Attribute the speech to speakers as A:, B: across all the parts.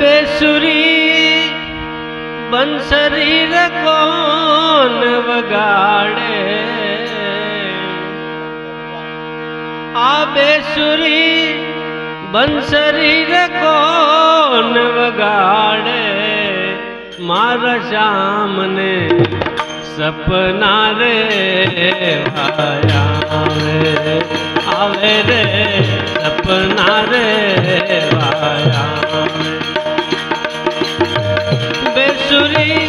A: બેસુરી બંસરી કોન વગાડે? આ બેસુરી બંસરી કોન વગાડે? મારા શામને સપના રે આવે રે સપના રે વાયા চলে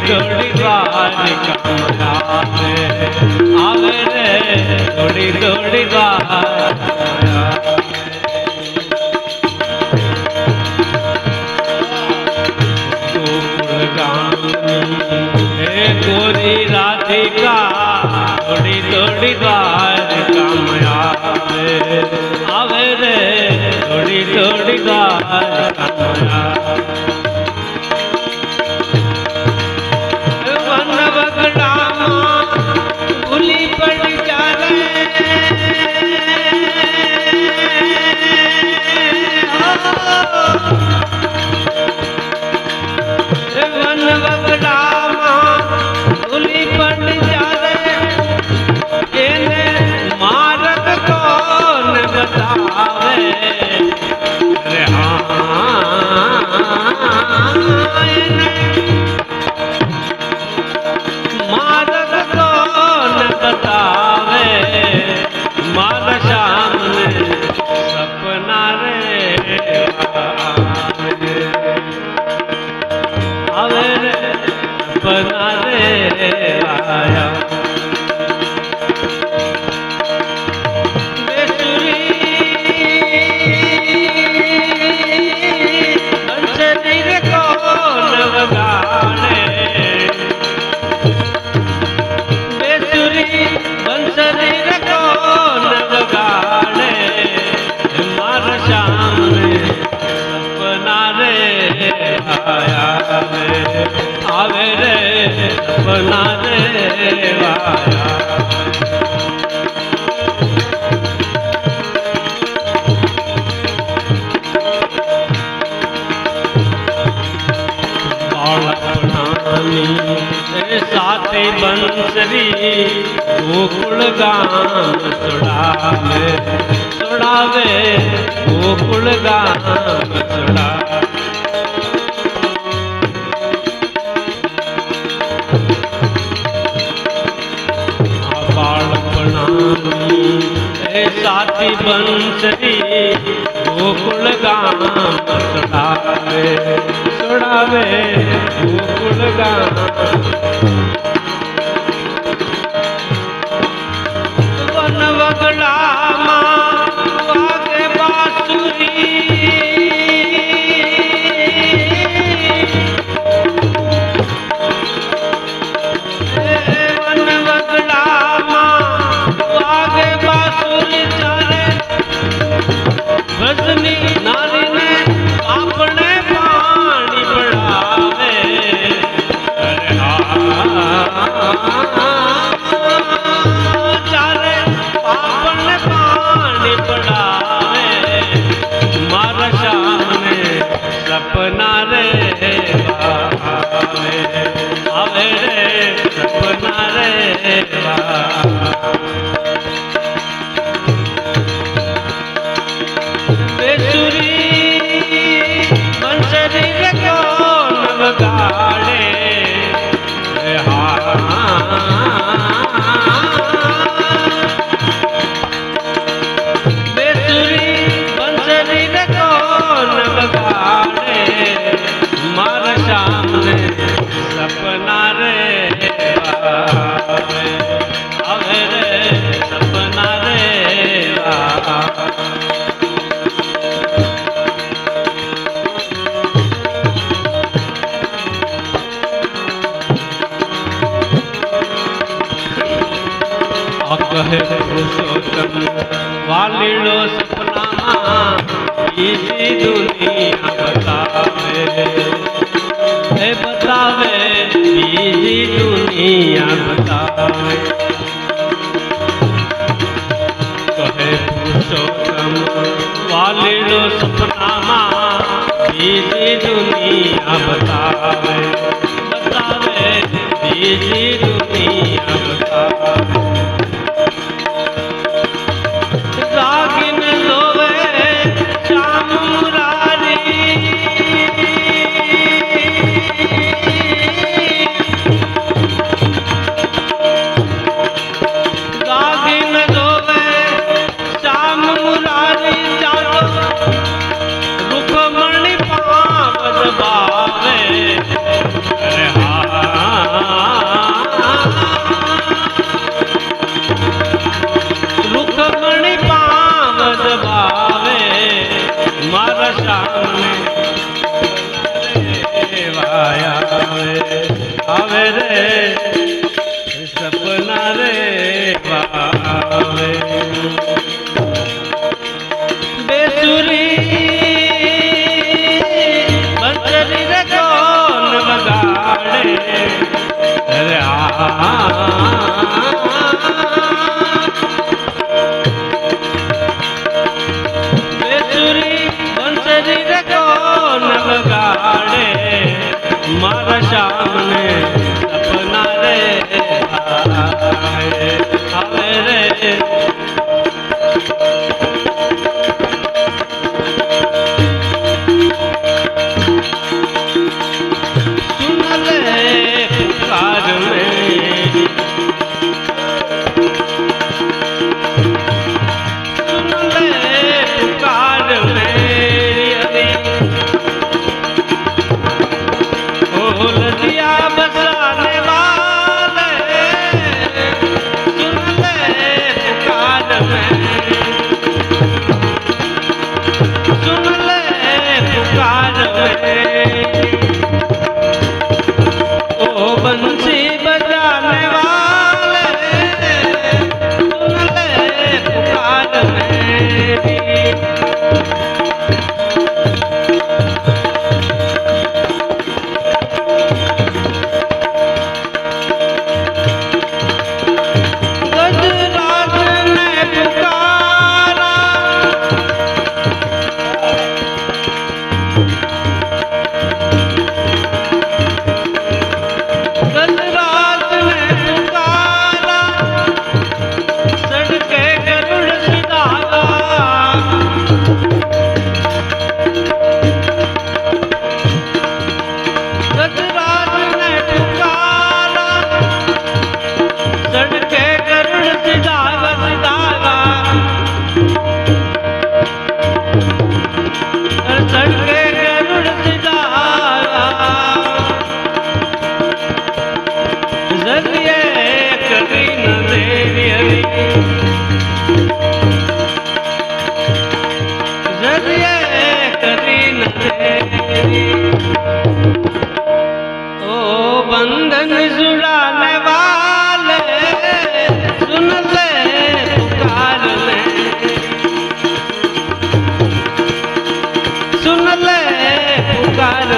A: થોડી વાર કમલા આવે રે થોડી થોડી વાર બનાવે વાયા ના દેવાયા. સાથે બંસરી ગોકુળ ગામ સડાવે સડાવે ગોકુળ ગામ સડાવે પાછી બંસરી ગોકુળ ગામ સડાવે સડાવે ગોકુળ ગામ ચાલે હા. બીજી દુનિયા બતાવે એ બતાવે બીજી દુનિયા બતાવે કહે પુરુષોત્તમ વાલીનો સપનામાં બીજી દુનિયા બતાવે બતાવે બીજી દુનિયા બતાવે રામ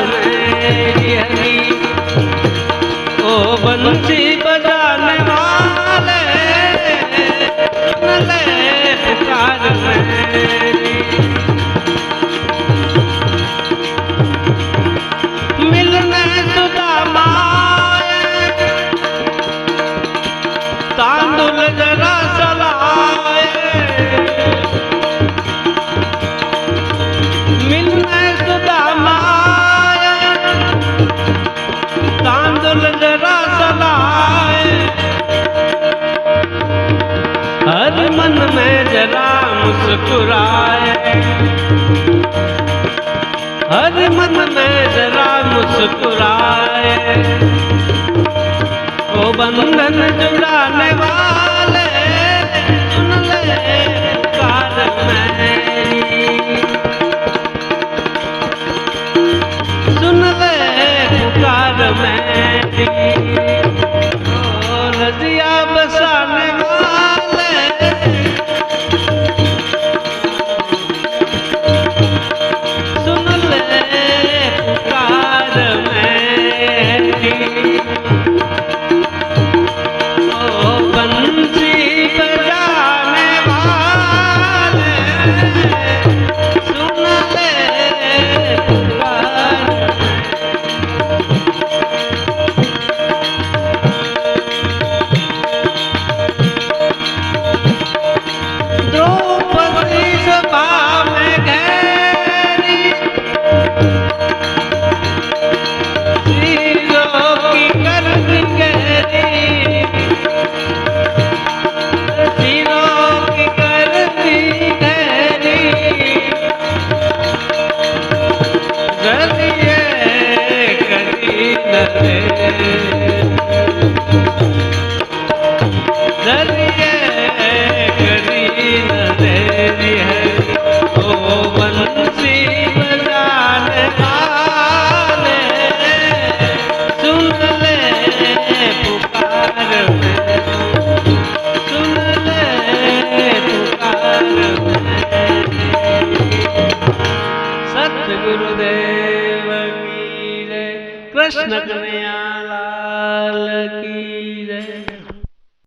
A: रे मुस्कुराए हर मन में जरा मुस्कुराए ओ बंधन जुड़ाने वाले सुन ले में